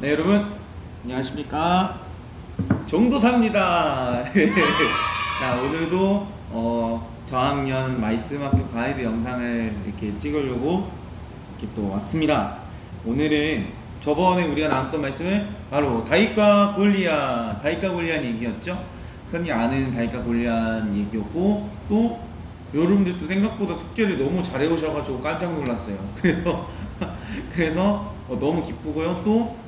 네 여러분 안녕하십니까 정도사입니다. 자 오늘도 어, 저학년 말씀학교 가이드 영상을 이렇게 찍으려고 이렇게 또 왔습니다. 오늘은 저번에 우리가 나눴던 말씀은 바로 다이카 골리아 다이카 골리안 얘기였죠. 흔히 아는 다이카 골리안 얘기였고 또 여러분들도 생각보다 숙제를 너무 잘해 오셔가지고 깜짝 놀랐어요. 그래서 그래서 어, 너무 기쁘고요. 또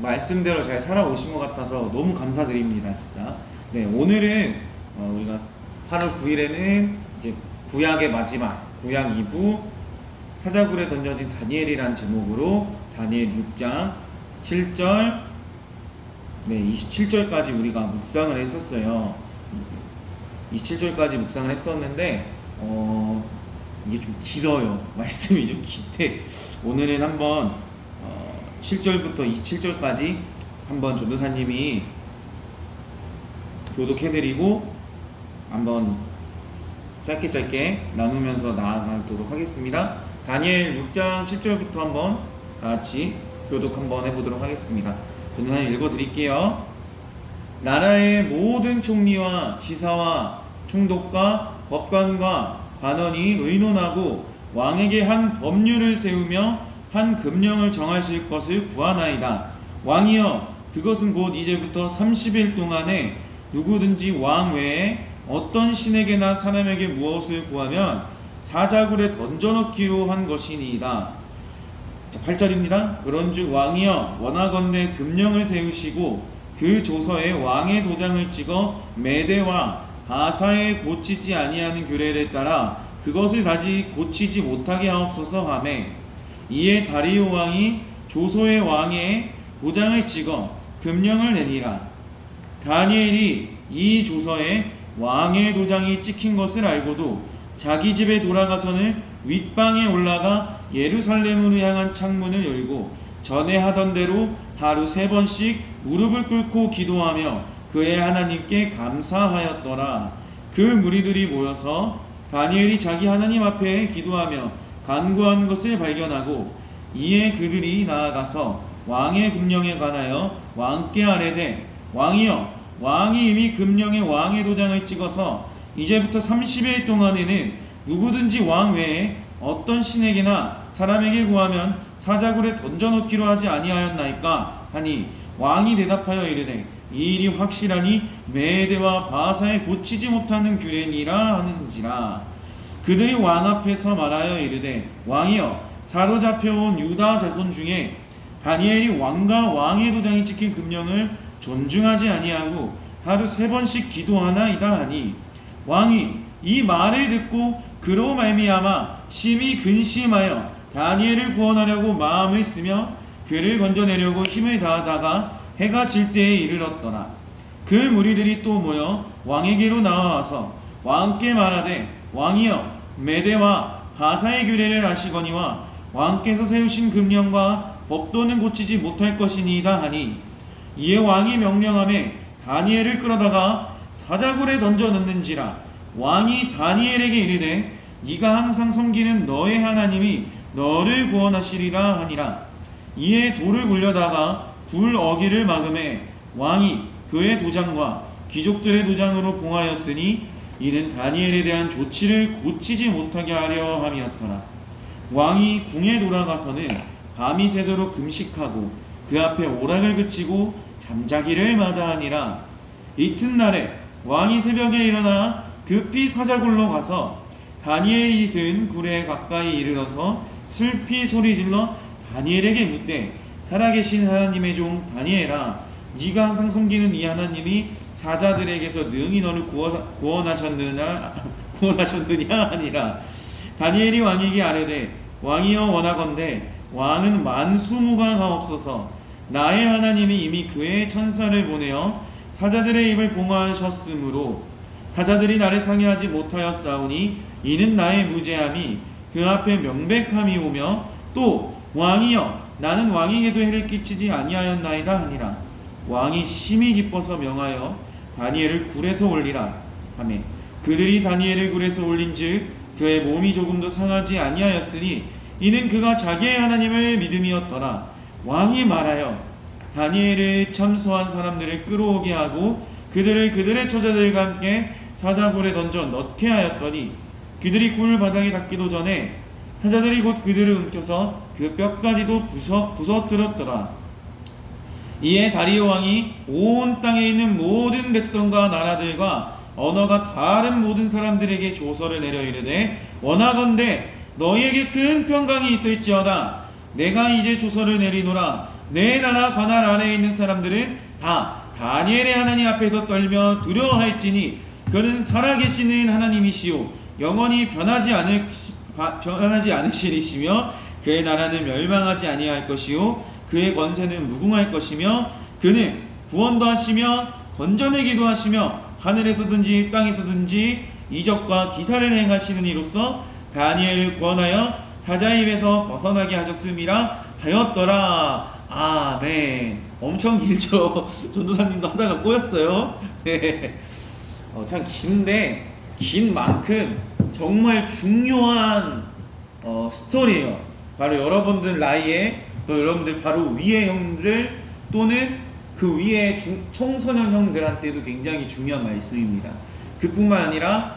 말씀대로 잘 살아오신 것 같아서 너무 감사드립니다, 진짜. 네, 오늘은 어, 우리가 8월 9일에는 이제 구약의 마지막 구약 2부 사자굴에 던져진 다니엘이란 제목으로 다니엘 6장 7절 네, 27절까지 우리가 묵상을 했었어요. 27절까지 묵상을 했었는데 어, 이게 좀 길어요. 말씀이 좀 긴데 오늘은 한번 어, 7절부터 27절까지 한번 조도사님이 교독해드리고 한번 짧게 짧게 나누면서 나아가도록 하겠습니다. 다니엘 6장 7절부터 한번 다 같이 교독 한번 해보도록 하겠습니다. 조도사님 읽어드릴게요. 나라의 모든 총리와 지사와 총독과 법관과 관원이 의논하고 왕에게 한 법률을 세우며 한 금령을 정하실 것을 구하나이다. 왕이여 그것은 곧 이제부터 30일 동안에 누구든지 왕 외에 어떤 신에게나 사람에게 무엇을 구하면 사자굴에 던져넣기로 한 것이니이다. 자, 8절입니다. 그런즉 왕이여 원하건대 금령을 세우시고 그 조서에 왕의 도장을 찍어 메대와 바사에 고치지 아니하는 규례를 따라 그것을 다시 고치지 못하게 하옵소서 하매 이에 다리오 왕이 조서의 왕의 도장을 찍어 금령을 내니라 다니엘이 이 조서에 왕의 도장이 찍힌 것을 알고도 자기 집에 돌아가서는 윗방에 올라가 예루살렘으로 향한 창문을 열고 전에 하던 대로 하루 세 번씩 무릎을 꿇고 기도하며 그의 하나님께 감사하였더라. 그 무리들이 모여서 다니엘이 자기 하나님 앞에 기도하며 간구하는 것을 발견하고 이에 그들이 나아가서 왕의 금령에 관하여 왕께 아뢰되 왕이여 왕이 이미 금령에 왕의 도장을 찍어서 이제부터 30일 동안에는 누구든지 왕 외에 어떤 신에게나 사람에게 구하면 사자굴에 던져놓기로 하지 아니하였나이까 하니 왕이 대답하여 이르되 이 일이 확실하니 메대와 바사에 고치지 못하는 규례니라 하는지라 그들이 왕 앞에서 말하여 이르되 왕이여 사로잡혀온 유다 자손 중에 다니엘이 왕과 왕의 도장이 찍힌 금령을 존중하지 아니하고 하루 세 번씩 기도하나이다 하니 왕이 이 말을 듣고 그로 말미암아 심히 근심하여 다니엘을 구원하려고 마음을 쓰며 그를 건져내려고 힘을 다하다가 해가 질 때에 이르렀더라. 그 무리들이 또 모여 왕에게로 나와서 왕께 말하되 왕이여 메대와 바사의 규례를 아시거니와 왕께서 세우신 금령과 법도는 고치지 못할 것이니이다 하니 이에 왕이 명령함에 다니엘을 끌어다가 사자굴에 던져 넣는지라 왕이 다니엘에게 이르되 네가 항상 섬기는 너의 하나님이 너를 구원하시리라 하니라. 이에 돌을 굴려다가 굴 어기를 막음에 왕이 그의 도장과 귀족들의 도장으로 봉하였으니 이는 다니엘에 대한 조치를 고치지 못하게 하려 함이었더라. 왕이 궁에 돌아가서는 밤이 새도록 금식하고 그 앞에 오락을 그치고 잠자기를 마다하니라. 이튿날에 왕이 새벽에 일어나 급히 사자굴로 가서 다니엘이 든 굴에 가까이 이르러서 슬피 소리질러 다니엘에게 묻되 살아계신 하나님의 종 다니엘아 네가 항상 섬기는 이 하나님이 사자들에게서 능히 너를 구원, 구원하셨느냐 구원하셨느냐 하니라. 다니엘이 왕에게 아뢰되 왕이여 원하건대 왕은 만수무강하옵소서 나의 하나님이 이미 그의 천사를 보내어 사자들의 입을 봉하셨으므로 사자들이 나를 상해하지 못하였사오니 이는 나의 무죄함이 그 앞에 명백함이 오며 또 왕이여 나는 왕에게도 해를 끼치지 아니하였나이다 하니라. 왕이 심히 기뻐서 명하여 다니엘을 굴에서 올리라 하매 그들이 다니엘을 굴에서 올린즉 그의 몸이 조금도 상하지 아니하였으니 이는 그가 자기의 하나님을 믿음이었더라 왕이 말하여 다니엘을 참소한 사람들을 끌어오게 하고 그들을 그들의 처자들과 함께 사자굴에 던져 넣게 하였더니 그들이 굴 바닥에 닿기도 전에 사자들이 곧 그들을 움켜서 그 뼈까지도 부서, 부서뜨렸더라. 이에 다리오 왕이 온 땅에 있는 모든 백성과 나라들과 언어가 다른 모든 사람들에게 조서를 내려 이르되 원하건대 너희에게 큰 평강이 있을지어다. 내가 이제 조서를 내리노라. 내 나라 관할 아래에 있는 사람들은 다 다니엘의 하나님 앞에서 떨며 두려워할지니 그는 살아계시는 하나님이시요 영원히 변하지 않을 바- 변하지 않으시리시며 그의 나라는 멸망하지 아니할 것이요 그의 권세는 무궁할 것이며 그는 구원도 하시며 건져내기도 하시며 하늘에서든지 땅에서든지 이적과 기사를 행하시는 이로써 다니엘을 구원하여 사자의 입에서 벗어나게 하셨음이라 하였더라 아멘 엄청 길죠 전도사님도 하다가 꼬였어요 네. 어, 참 긴데 긴 만큼 정말 중요한 어, 스토리예요. 바로 여러분들 나이에 또 여러분들 바로 위의 형들 또는 그 위의 중, 청소년 형들한테도 굉장히 중요한 말씀입니다. 그뿐만 아니라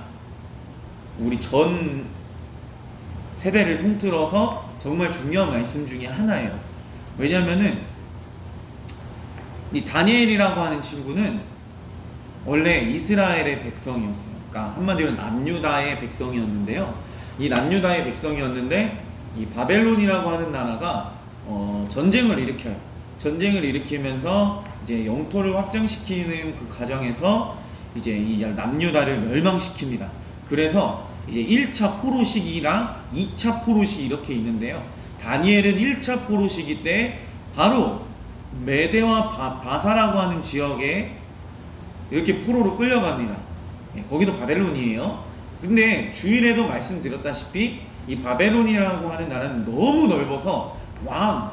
우리 전 세대를 통틀어서 정말 중요한 말씀 중에 하나예요. 왜냐면은 이 다니엘이라고 하는 친구는 원래 이스라엘의 백성이었어요. 그러니까 한마디로 남유다의 백성이었는데요. 이 남유다의 백성이었는데 이 바벨론이라고 하는 나라가 어, 전쟁을 일으켜요. 전쟁을 일으키면서 이제 영토를 확장시키는 그 과정에서 이제 이 남유다를 멸망시킵니다. 그래서 이제 1차 포로 시기랑 2차 포로 시기 이렇게 있는데요. 다니엘은 1차 포로 시기 때 바로 메대와 바, 바사라고 하는 지역에 이렇게 포로로 끌려갑니다. 예, 거기도 바벨론이에요. 근데 주일에도 말씀드렸다시피 이 바벨론이라고 하는 나라는 너무 넓어서 왕,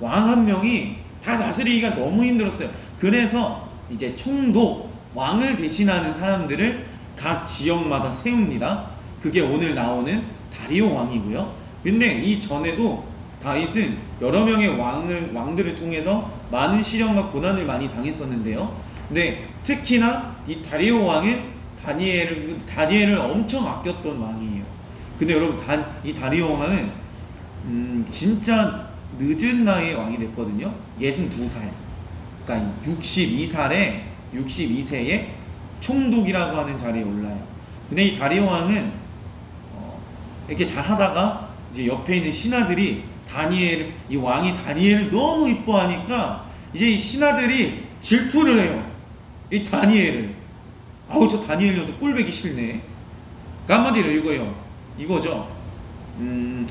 왕 한 명이 다 다스리기가 너무 힘들었어요. 그래서 이제 총독, 왕을 대신하는 사람들을 각 지역마다 세웁니다. 그게 오늘 나오는 다리오 왕이고요. 근데 이 전에도 다윗은 여러 명의 왕을 왕들을 통해서 많은 시련과 고난을 많이 당했었는데요. 근데 특히나 이 다리오 왕은 다니엘을 다니엘을 엄청 아꼈던 왕이에요. 근데 여러분 단, 이 다리오 왕은 음, 진짜 늦은 나이에 왕이 됐거든요. 62살. 그러니까 62살에 62세에 총독이라고 하는 자리에 올라요. 근데 이 다리오 왕은 어, 이렇게 잘 하다가 이제 옆에 있는 신하들이 다니엘 이 왕이 다니엘을 너무 이뻐하니까 이제 이 신하들이 질투를 해요. 이 다니엘을 아우 저 다니엘 녀석 꼴배기 싫네. 그러니까 한마디로 이거예요. 이거죠. 음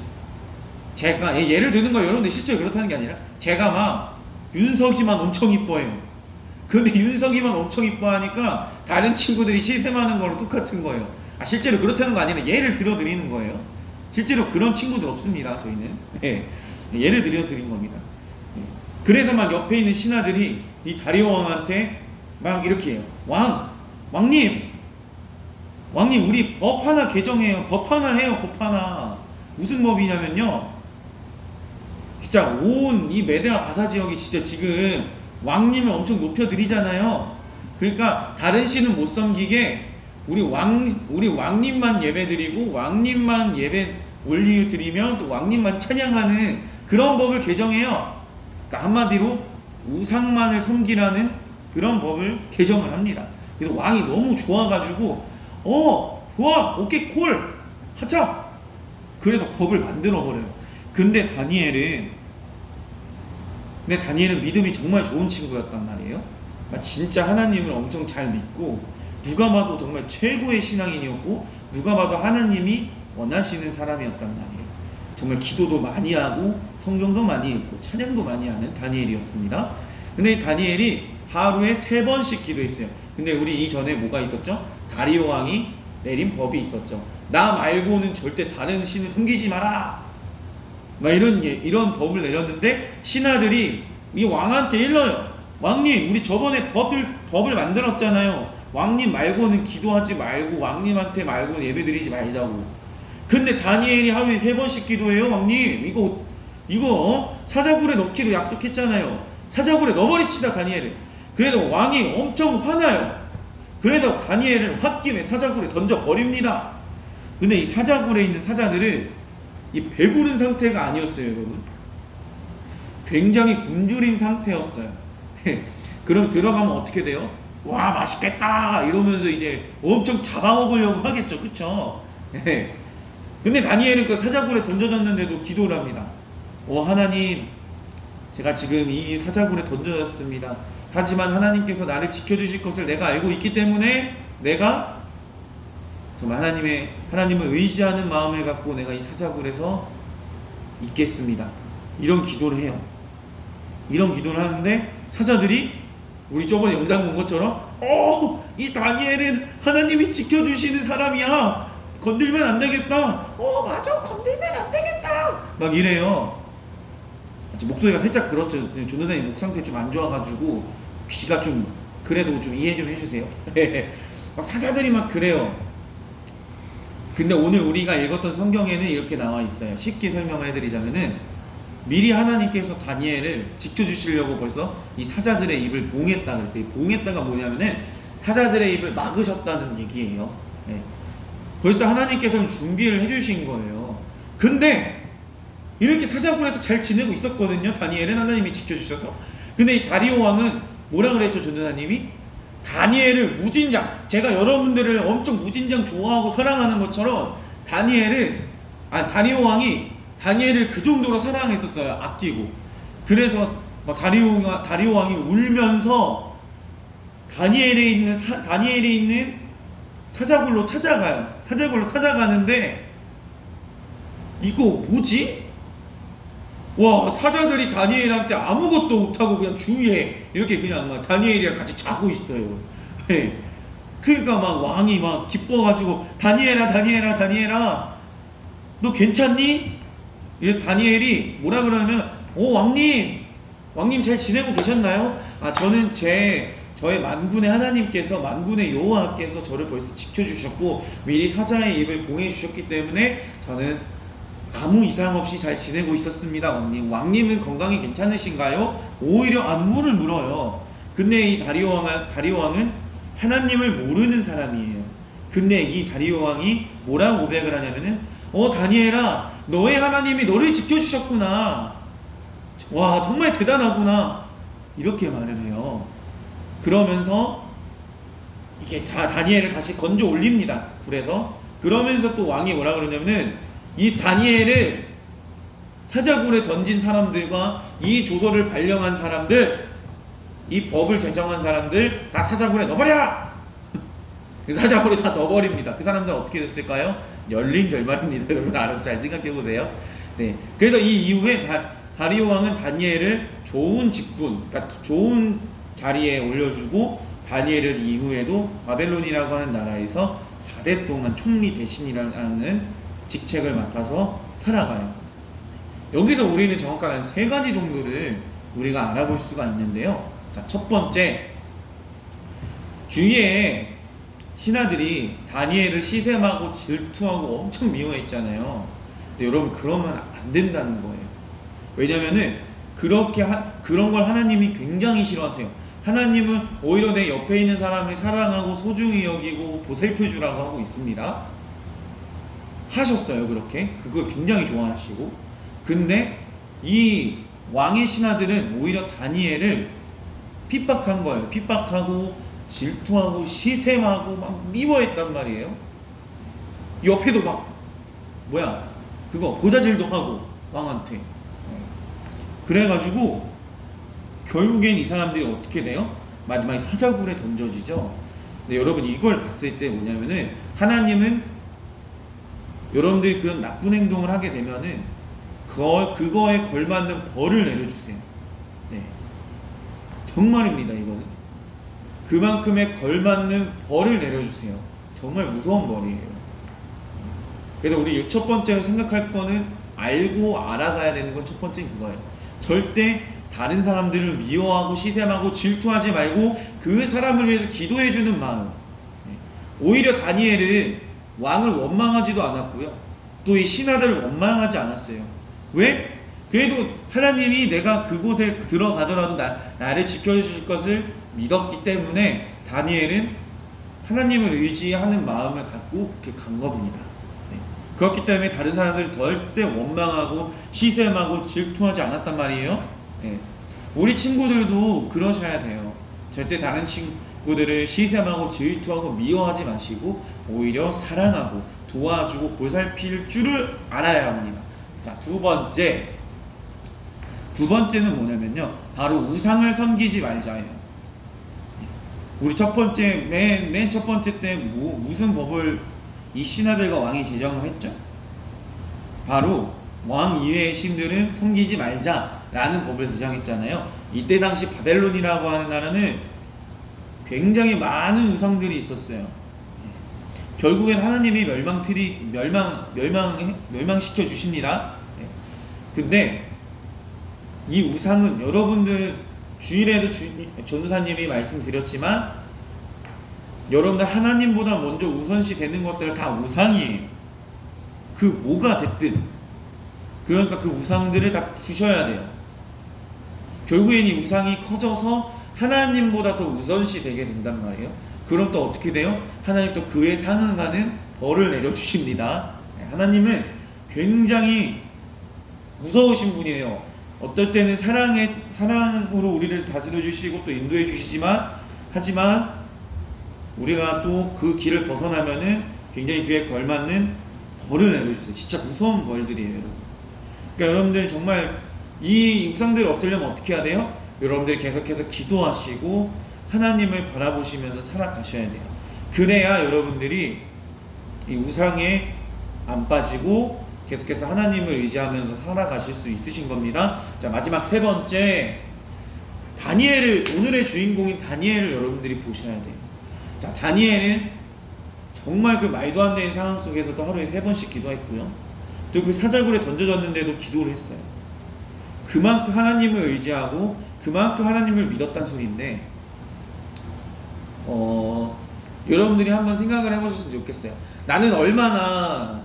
제가 예, 예를 드는 거 여러분들 실제로 그렇다는 게 아니라 제가 막 윤석이만 엄청 이뻐해요. 근데 윤석이만 엄청 이뻐하니까 다른 친구들이 시샘하는 거랑 똑같은 거예요. 아 실제로 그렇다는 거 아니라 예를 들어 드리는 거예요. 실제로 그런 친구들 없습니다. 저희는 예, 예를 들어 드린 겁니다. 예. 그래서 막 옆에 있는 신하들이 이 다리오 왕한테 막 이렇게 해요. 왕, 왕님, 왕님 우리 법 하나 개정해요. 법 하나 해요. 법 하나. 무슨 법이냐면요. 진짜 온 이 메데아 바사 지역이 진짜 지금 왕님을 엄청 높여드리잖아요. 그러니까 다른 신은 못 섬기게 우리 왕 우리 왕님만 예배드리고 왕님만 예배 올려드리면 또 왕님만 찬양하는 그런 법을 개정해요. 그러니까 한마디로 우상만을 섬기라는 그런 법을 개정을 합니다. 그래서 왕이 너무 좋아가지고 어 좋아 오케이 콜 하자. 그래서 법을 만들어 버려요. 근데 다니엘은 근데 다니엘은 믿음이 정말 좋은 친구였단 말이에요. 막 진짜 하나님을 엄청 잘 믿고 누가 봐도 정말 최고의 신앙인이었고 누가 봐도 하나님이 원하시는 사람이었단 말이에요. 정말 기도도 많이 하고 성경도 많이 읽고 찬양도 많이 하는 다니엘이었습니다. 근데 이 다니엘이 하루에 세 번씩 기도했어요. 근데 우리 이전에 뭐가 있었죠? 다리오 왕이 내린 법이 있었죠. 나 말고는 절대 다른 신을 섬기지 마라. 막 이런 예- 이런 법을 내렸는데 신하들이 이 왕한테 일러요. 왕님, 우리 저번에 법을 법을 만들었잖아요. 왕님 말고는 기도하지 말고 왕님한테 말고는 예배드리지 말자고. 근데 다니엘이 하루에 세 번씩 기도해요, 왕님. 이거 이거 어? 사자굴에 넣기로 약속했잖아요. 사자굴에 넣어버리치다 다니엘을. 그래도 왕이 엄청 화나요. 그래서 다니엘을 홧김에 사자굴에 던져 버립니다. 근데 이 사자굴에 있는 사자들은 이 배부른 상태가 아니었어요, 여러분. 굉장히 굶주린 상태였어요. 그럼 들어가면 어떻게 돼요? 와 맛있겠다 이러면서 이제 엄청 잡아먹으려고 하겠죠, 그쵸? 근데 다니엘은 그 사자굴에 던져졌는데도 기도를 합니다. 오 하나님, 제가 지금 이 사자굴에 던져졌습니다. 하지만 하나님께서 나를 지켜주실 것을 내가 알고 있기 때문에 내가 정말 하나님의 하나님을 의지하는 마음을 갖고 내가 이 사자굴에서 있겠습니다. 이런 기도를 해요. 이런 기도를 하는데 사자들이 우리 저번에 영상 본 것처럼 어, 이 다니엘은 하나님이 지켜주시는 사람이야. 건들면 안 되겠다. 어, 맞아. 건들면 안 되겠다. 막 이래요. 목소리가 살짝 그렇죠. 지금 조노사님 목 상태 좀 안 좋아가지고 귀가 좀 그래도 좀 이해 좀 해주세요. 막 사자들이 막 그래요. 근데 오늘 우리가 읽었던 성경에는 이렇게 나와 있어요. 쉽게 설명을 해드리자면은 미리 하나님께서 다니엘을 지켜주시려고 벌써 이 사자들의 입을 봉했다 그랬어요. 이 봉했다가 뭐냐면은 사자들의 입을 막으셨다는 얘기예요. 예. 벌써 하나님께서는 준비를 해주신 거예요. 근데 이렇게 사자굴에서 잘 지내고 있었거든요. 다니엘은 하나님이 지켜주셔서. 근데 이 다리오 왕은 뭐라 그랬죠, 전도사님이? 다니엘을 무진장, 제가 여러분들을 엄청 무진장 좋아하고 사랑하는 것처럼 다니엘은, 아, 다리오 왕이 다니엘을 그 정도로 사랑했었어요. 아끼고. 그래서 막 다리오, 다리오 왕이 울면서 다니엘에 있는, 사, 다니엘에 있는 사자굴로 찾아가요. 사자굴로 찾아가는데, 이거 뭐지? 와 사자들이 다니엘한테 아무것도 못하고 그냥 주위에 이렇게 그냥 막 다니엘이랑 같이 자고 있어요. 예. 그러니까 막 왕이 막 기뻐가지고 다니엘아 다니엘아 다니엘아 너 괜찮니? 이래서 다니엘이 뭐라 그러냐면 오 왕님 왕님 잘 지내고 계셨나요? 아 저는 제 저의 만군의 하나님께서 만군의 여호와께서 저를 벌써 지켜주셨고 미리 사자의 입을 봉해 주셨기 때문에 저는 아무 이상 없이 잘 지내고 있었습니다, 왕님. 왕님은 건강이 괜찮으신가요? 오히려 안무를 물어요. 근데 이 다리오 왕은, 다리오 왕은 하나님을 모르는 사람이에요. 근데 이 다리오 왕이 뭐라고 고백을 하냐면은, 어, 다니엘아, 너의 하나님이 너를 지켜주셨구나. 와, 정말 대단하구나. 이렇게 말을 해요. 그러면서 이게 다 다니엘을 다시 건져 올립니다. 굴에서. 그러면서 또 왕이 뭐라 그러냐면은, 이 다니엘을 사자굴에 던진 사람들과 이 조서를 발령한 사람들, 이 법을 제정한 사람들 다 사자굴에 넣어버려! 그 사자굴에 다 넣어버립니다. 그 사람들 어떻게 됐을까요? 열린 결말입니다. 여러분 알아서 잘 생각해 보세요. 네. 그래서 이 이후에 다, 다리오 왕은 다니엘을 좋은 직분, 그러니까 좋은 자리에 올려주고 다니엘을 이후에도 바벨론이라고 하는 나라에서 4대 동안 총리 대신이라는 직책을 맡아서 살아가요. 여기서 우리는 정확하게 한세 가지 정도를 우리가 알아볼 수가 있는데요. 자, 첫 번째, 주위에 신하들이 다니엘을 시샘하고 질투하고 엄청 미워했잖아요. 근데 여러분 그러면 안 된다는 거예요. 왜냐면은 그렇게 하, 그런 걸 하나님이 굉장히 싫어하세요. 하나님은 오히려 내 옆에 있는 사람을 사랑하고 소중히 여기고 보살펴 주라고 하고 있습니다. 하셨어요 그렇게. 그걸 굉장히 좋아하시고. 근데 이 왕의 신하들은 오히려 다니엘을 핍박한 거예요. 핍박하고 질투하고 시샘하고 막 미워했단 말이에요. 옆에도 막 뭐야 그거 고자질도 하고 왕한테. 그래가지고 결국엔 이 사람들이 어떻게 돼요? 마지막에 사자굴에 던져지죠. 근데 여러분 이걸 봤을 때 뭐냐면은 하나님은 여러분들이 그런 나쁜 행동을 하게 되면은 그, 그거에 걸맞는 벌을 내려주세요. 네. 정말입니다, 이거는. 그만큼의 걸맞는 벌을 내려주세요. 정말 무서운 벌이에요. 그래서 우리 첫 번째로 생각할 거는 알고 알아가야 되는 건 첫 번째 그거예요. 절대 다른 사람들을 미워하고 시샘하고 질투하지 말고 그 사람을 위해서 기도해주는 마음. 네. 오히려 다니엘은 왕을 원망하지도 않았고요. 또 이 신하들을 원망하지 않았어요. 왜? 그래도 하나님이 내가 그곳에 들어가더라도 나, 나를 지켜주실 것을 믿었기 때문에 다니엘은 하나님을 의지하는 마음을 갖고 그렇게 간 겁니다. 네. 그렇기 때문에 다른 사람들을 절대 원망하고 시샘하고 질투하지 않았단 말이에요. 네. 우리 친구들도 그러셔야 돼요. 절대 다른 친구 들을 시샘하고 질투하고 미워하지 마시고 오히려 사랑하고 도와주고 보살필 줄을 알아야 합니다. 자, 두 번째. 두 번째는 뭐냐면요. 바로 우상을 섬기지 말자예요. 우리 첫 번째 맨 맨 첫 번째 때 무, 무슨 법을 이 신하들과 왕이 제정을 했죠? 바로 왕 이외의 신들은 섬기지 말자라는 법을 제정했잖아요. 이때 당시 바벨론이라고 하는 나라는 굉장히 많은 우상들이 있었어요. 결국엔 하나님이 멸망트리 멸망 멸망 멸망시켜 주십니다. 예. 근데 이 우상은 여러분들 주일에도 주, 전도사님이 말씀드렸지만 여러분들 하나님보다 먼저 우선시 되는 것들 다 우상이에요. 그 뭐가 됐든 그러니까 그 우상들을 다 부셔야 돼요. 결국엔 이 우상이 커져서 하나님보다 더 우선시 되게 된단 말이에요. 그럼 또 어떻게 돼요? 하나님 또 그에 상응하는 벌을 내려주십니다. 네, 하나님은 굉장히 무서우신 분이에요. 어떨 때는 사랑의 사랑으로 우리를 다스려 주시고 또 인도해 주시지만 하지만 우리가 또 그 길을 벗어나면은 굉장히 그에 걸맞는 벌을 내려주세요. 진짜 무서운 벌들이에요. 그러니까 여러분들 정말 이 우상들을 없애려면 어떻게 해야 돼요? 여러분들이 계속해서 기도하시고 하나님을 바라보시면서 살아가셔야 돼요. 그래야 여러분들이 이 우상에 안 빠지고 계속해서 하나님을 의지하면서 살아가실 수 있으신 겁니다. 자, 마지막 세 번째. 다니엘을, 오늘의 주인공인 다니엘을 여러분들이 보셔야 돼요. 자, 다니엘은 정말 그 말도 안 되는 상황 속에서도 하루에 세 번씩 기도했고요. 또 그 사자굴에 던져졌는데도 기도를 했어요. 그만큼 하나님을 의지하고 그만큼 하나님을 믿었단 소리인데, 어, 여러분들이 한번 생각을 해보셨으면 좋겠어요. 나는 얼마나,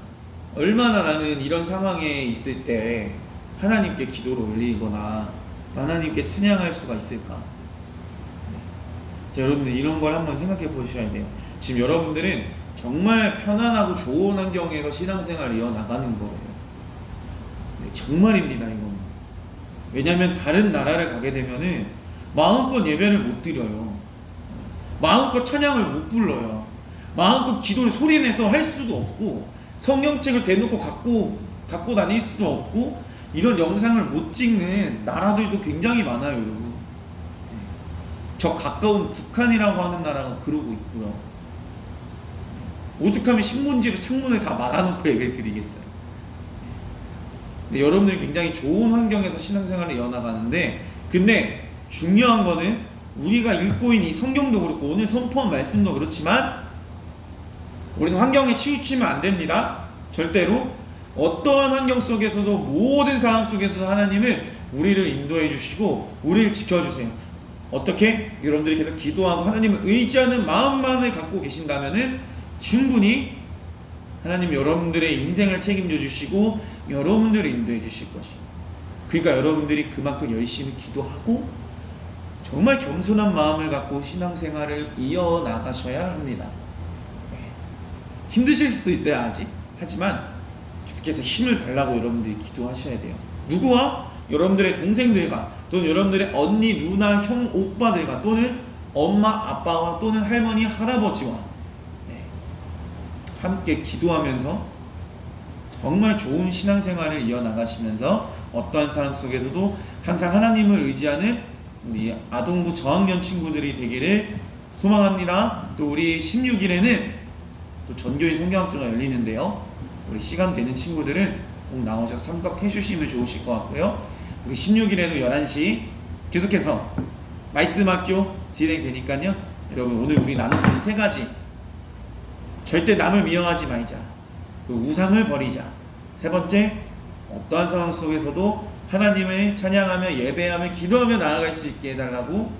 얼마나 나는 이런 상황에 있을 때 하나님께 기도를 올리거나 또 하나님께 찬양할 수가 있을까? 네. 자, 여러분들 이런 걸 한번 생각해 보셔야 돼요. 지금 여러분들은 정말 편안하고 좋은 환경에서 신앙생활을 이어나가는 거예요. 네, 정말입니다, 이거는. 왜냐하면 다른 나라를 가게 되면은 마음껏 예배를 못 드려요. 마음껏 찬양을 못 불러요. 마음껏 기도를 소리내서 할 수도 없고 성경책을 대놓고 갖고 갖고 다닐 수도 없고 이런 영상을 못 찍는 나라들도 굉장히 많아요, 여러분. 저 가까운 북한이라고 하는 나라가 그러고 있고요. 오죽하면 신문지로 창문을 다 막아놓고 예배 드리겠어요. 근데 여러분들이 굉장히 좋은 환경에서 신앙생활을 이어나가는데, 근데 중요한 거는 우리가 읽고 있는 이 성경도 그렇고 오늘 선포한 말씀도 그렇지만, 우리는 환경에 치우치면 안 됩니다. 절대로. 어떠한 환경 속에서도 모든 상황 속에서 하나님은 우리를 인도해 주시고 우리를 지켜 주세요. 어떻게? 여러분들이 계속 기도하고 하나님을 의지하는 마음만을 갖고 계신다면은 충분히 하나님 여러분들의 인생을 책임져 주시고 여러분들을 인도해 주실 것이. 그러니까 여러분들이 그만큼 열심히 기도하고 정말 겸손한 마음을 갖고 신앙생활을 이어 나가셔야 합니다. 네. 힘드실 수도 있어요 아직. 하지만 계속해서 힘을 달라고 여러분들이 기도하셔야 돼요. 누구와? 여러분들의 동생들과 또는 여러분들의 언니, 누나, 형, 오빠들과 또는 엄마, 아빠와 또는 할머니, 할아버지와 네. 함께 기도하면서 정말 좋은 신앙생활을 이어나가시면서 어떠한 상황 속에서도 항상 하나님을 의지하는 우리 아동부 저학년 친구들이 되기를 소망합니다. 또 우리 16일에는 또 전교인 성경학교가 열리는데요. 우리 시간 되는 친구들은 꼭 나오셔서 참석해 주시면 좋으실 것 같고요. 우리 16일에도 11시 계속해서 말씀학교 진행되니까요. 여러분 오늘 우리 나눈 이세 가지 절대 남을 미워하지 말자. 우상을 버리자. 세 번째 어떠한 상황 속에서도 하나님을 찬양하며 예배하며 기도하며 나아갈 수 있게 해달라고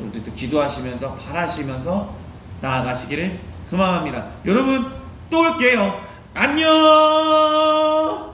우리도 기도하시면서 바라시면서 나아가시기를 소망합니다. 여러분 또 올게요. 안녕.